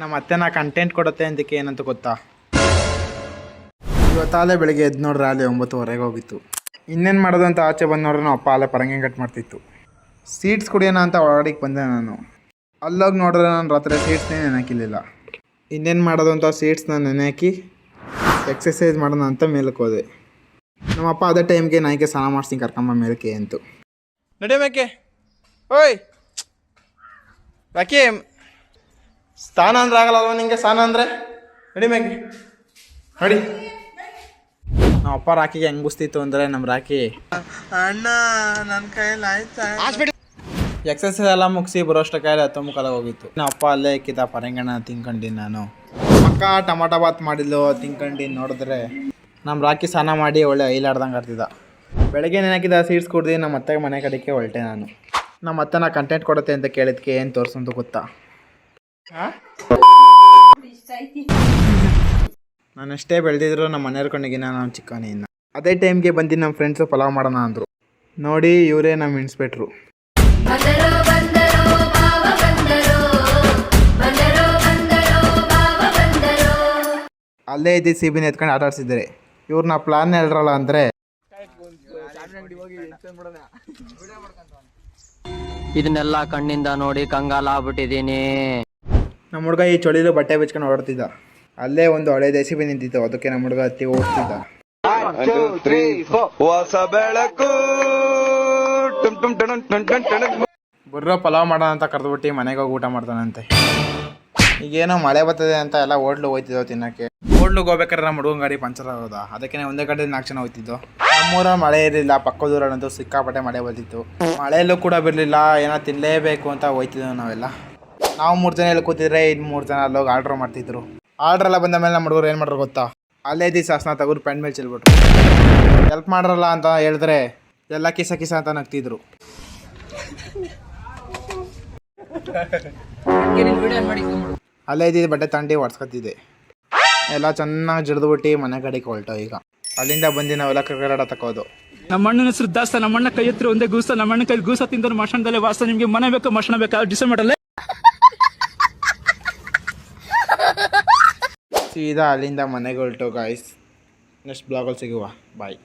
ನಮ್ಮ ಅತ್ತೆ ನಾ ಕಂಟೆಂಟ್ ಕೊಡುತ್ತೆ ಅಂತಕ್ಕೆ ಏನಂತ ಗೊತ್ತಾ? ಇವತ್ತಾಲೆ ಬೆಳಿಗ್ಗೆ ಎದ್ದು ನೋಡ್ರೆ ಅಲ್ಲಿ ಒಂಬತ್ತುವರೆಗೆ ಹೋಗಿತ್ತು. ಇನ್ನೇನು ಮಾಡೋದು ಅಂತ ಆಚೆ ಬಂದು ನೋಡ್ರೆ ನಮ್ಮ ಅಪ್ಪ ಅಲ್ಲೇ ಪರಂಗಿ ಕಟ್ ಮಾಡ್ತಿತ್ತು. ಸೀಟ್ಸ್ ಕುಡಿಯೋಣ ಅಂತ ಒಳಗಡೆಗೆ ಬಂದೆ ನಾನು. ಅಲ್ಲೋಗಿ ನೋಡಿದ್ರೆ ನಾನು ರಾತ್ರಿ ಸೀಟ್ಸ್ನೇ ನೆನಕಿಲ್ಲ ಇನ್ನೇನು ಮಾಡೋದು ಅಂತ ಸೀಟ್ಸ್ನ ನೆನೆಹಾಕಿ ಎಕ್ಸಸೈಸ್ ಮಾಡೋಣ ಅಂತ ಮೇಲಕ್ಕೆ ಹೋದೆ. ನಮ್ಮಪ್ಪ ಅದೇ ಟೈಮ್ಗೆ ನಾಯಿಗೆ ಸ್ನಾನ ಮಾಡಿಸ್ತೀನಿ ಕರ್ಕೊಂಬ ಮೇಲಕ್ಕೆ ಅಂತು. ನಡಿ ಮೇಕೆ. ಓಯ್. ಯಾಕೆ? ಸ್ನಾನ ಅಂದ್ರೆ ಆಗಲ್ಲ ಅಲ್ವಾ ನಿಂಗೆ? ಸ್ಥಾನ ಅಂದರೆ ನಡಿ ಮೇಕೆ ನಡಿ. ನಮ್ಮ ಅಪ್ಪ ರಾಖಿಗೆ ಹೆಂಗ್ ಬುಸ್ತಿತ್ತು ಅಂದರೆ ನಮ್ಮ ರಾಖಿ. ಅಣ್ಣ ನನ್ನ ಕೈಯಲ್ಲಿ ಆಯ್ತಾ? ಎಕ್ಸಸೈಸ್ ಎಲ್ಲ ಮುಗಿಸಿ ಬರೋಷ್ಟ ಕಾಯಿಲೆ ಹತ್ತು ಮುಖಾಲ ಹೋಗಿತ್ತು. ನಮ್ಮ ಅಪ್ಪ ಅಲ್ಲೇ ಇಕ್ಕಿದ ಪರಂಗಣ ತಿನ್ಕೊಂಡಿ ನಾನು. ಅಕ್ಕ ಟೊಮಾಟೊ ಬಾತ್ ಮಾಡಿದ್ಲು ತಿನ್ಕೊಂಡು ನೋಡಿದ್ರೆ. ನಮ್ಮ ರಾಕಿ ಸ್ನಾನ ಮಾಡಿ ಒಳ್ಳೆ ಐಲಾಡ್ದಂಗೆ ಆಡ್ತಿದ್ದ. ಬೆಳಗ್ಗೆ ನೆನಕಿದ ಸೀಟ್ಸ್ ಕುಡ್ದು ನಮ್ಮ ಅತ್ತೆಗೆ ಮನೆ ಕಡೆಗೆ ಹೊರಟೆ ನಾನು. ನಮ್ಮ ಅತ್ತೆ ನಾ ಕಂಟೆಂಟ್ ಕೊಡುತ್ತೆ ಅಂತ ಕೇಳಿದ್ಕೆ ಏನು ತೋರಿಸಂತ ಗೊತ್ತಾ? ನಾನು ಅಷ್ಟೇ ಬೆಳೆದಿದ್ರು ನಮ್ಮ ಮನೆಯವ್ರ ಕಣ್ಣಿಗೆ ನಾನು ಚಿಕ್ಕನೆಯಿಂದ ಇನ್ನು. ಅದೇ ಟೈಮ್ಗೆ ಬಂದು ನಮ್ಮ ಫ್ರೆಂಡ್ಸು ಪಲಾವ್ ಮಾಡೋಣ ಅಂದರು. ನೋಡಿ ಇವರೇ ನಮ್ಮ ಇನ್ಸ್ಪೆಕ್ಟ್ರು ಬಂದರೋ ಬಂದರೋ ಬಾವ ಬಂದರೋ. ಬಂದರೋ ಬಂದರೋ ಬಾವ ಬಂದರೋ. ಅಲ್ಲೇ ಇದ್ದ ಸಿಬಿನ ಎತ್ಕೊಂಡು ಆಟ ಆಡಿಸಿದ್ದಾರೆ ಇವ್ರನ್ನ ಪ್ಲಾನ್ ಹೇಳ್ರಲ್ಲ ಅಂದರೆ. ಇದನ್ನೆಲ್ಲ ಕಣ್ಣಿಂದ ನೋಡಿ ಕಂಗಾಲ ಆಗ್ಬಿಟ್ಟಿದೀನಿ ನಮ್ಮ ಹುಡುಗ ಈ ಚಳಿಲು ಬಟ್ಟೆ ಬಿಚ್ಕೊಂಡು ಓಡ್ತಿದ್ದ ಅಲ್ಲೇ ಒಂದು ಹಳೆ ದೇಸಿಬಿ ನಿಂತಿತ್ತು ಅದಕ್ಕೆ ನಮ್ಮ ಹುಡುಗ ಹತ್ತಿ ಓಡ್ತಿದ್ದ. ಹೊಸ ಬೆಳಕು. ಬುರ್ರೋ ಪಲಾವ್ ಮಾಡೋಣ ಅಂತ ಕರೆದ್ಬಿಟ್ಟು ಮನೆಗೆ ಹೋಗಿ ಊಟ ಮಾಡ್ತಾನಂತೆ. ಈಗೇನೋ ಮಳೆ ಬರ್ತದೆ ಅಂತ ಎಲ್ಲ ಹೋಟ್ಲು ಹೋಯ್ತಿದ್ದೋ ತಿನ್ನಕ್ಕೆ. ಹೋಟ್ಲಿಗೆ ಹೋಗ್ಬೇಕಾದ್ರೆ ನಮ್ಮ ಹುಡುಗನ ಗಾಡಿ ಪಂಚರ್ ಆಗೋದ? ಅದಕ್ಕೆ ಒಂದೇ ಕಡೆ ನಾಲ್ಕು ಜನ ಹೋಯ್ತಿದ್ದು? ನಮ್ಮೂರ ಮಳೆ ಇರಲಿಲ್ಲ ಪಕ್ಕದೂರಲ್ಲಂತೂ ಸಿಕ್ಕಾಪಟ್ಟೆ ಮಳೆ ಬರ್ತಿತ್ತು. ಮಳೆಯಲ್ಲೂ ಕೂಡ ಬಿರಲಿಲ್ಲ ಏನೋ ತಿನ್ನಲೇಬೇಕು ಅಂತ ಹೋಯ್ತಿದ್ದೋ ನಾವೆಲ್ಲ. ನಾವು ಮೂರು ಜನ ಇಲ್ಲಿ ಕೂತಿದ್ರೆ ಇನ್ನು ಮೂರು ಜನ ಅಲ್ಲೋಗಿ ಆರ್ಡ್ರ್ ಮಾಡ್ತಿದ್ರು. ಆರ್ಡ್ರ್ ಎಲ್ಲ ಬಂದ ಮೇಲೆ ನಮ್ಮ ಹುಡುಗರು ಏನು ಮಾಡ್ರು ಗೊತ್ತಾ? ಅಲ್ಲೇ ದಿವಸ ಹಾಸನ ತಗೋರು ಪ್ಯಾಂಟ್ ಮೇಲೆ ಚೆಲ್ಬಿಟ್ರು. ಹೆಲ್ಪ್ ಮಾಡ್ರಲ್ಲ ಅಂತ ಹೇಳಿದ್ರೆ ಎಲ್ಲ ಕಿಸ ಕಿಸ ಅಂತ ನಗ್ತಿದ್ರು. ಅಲ್ಲೇ ಇದ್ದಿದ್ದು ಬಟ್ಟೆ ತಂಡಿ ಒಡ್ಸ್ಕೊತಿದ್ದೆ. ಎಲ್ಲ ಚೆನ್ನಾಗಿ ಜಿಡ್ದುಬಿಟ್ಟು ಮನೆ ಕಡೆಗೆ ಹೊಲ್ಟೋ ಈಗ. ಅಲ್ಲಿಂದ ಬಂದು ನಾವೆಲ್ಲ ಕ್ರಿಕೆಟ್ ತಕೋದು ನಮ್ಮ ಅಣ್ಣನ ಹೆಸರು ದಾಸ್ತ, ನಮ್ಮಣ್ಣ ಕೈ ಹತ್ರ ಒಂದೇ ಗೂಸ ನಮ್ಮಣ್ಣ ಕೈ ಗೂಸ ತಿಂದ ಮಶಣದಲ್ಲೇ ವಾಸ ನಿಮಗೆ ಮನೆ ಬೇಕು ಮಶಣ ಬೇಕಾ? ಡಿಸೈಡ್ ಸೀದಾ ಅಲ್ಲಿಂದ ಮನೆಗೆ ಹೊಲ್ಟೋ ಗಾಯ್ಸ್ ನೆಕ್ಸ್ಟ್ ಬ್ಲಾಗಲ್ಲಿ ಸಿಗುವ. ಬಾಯ್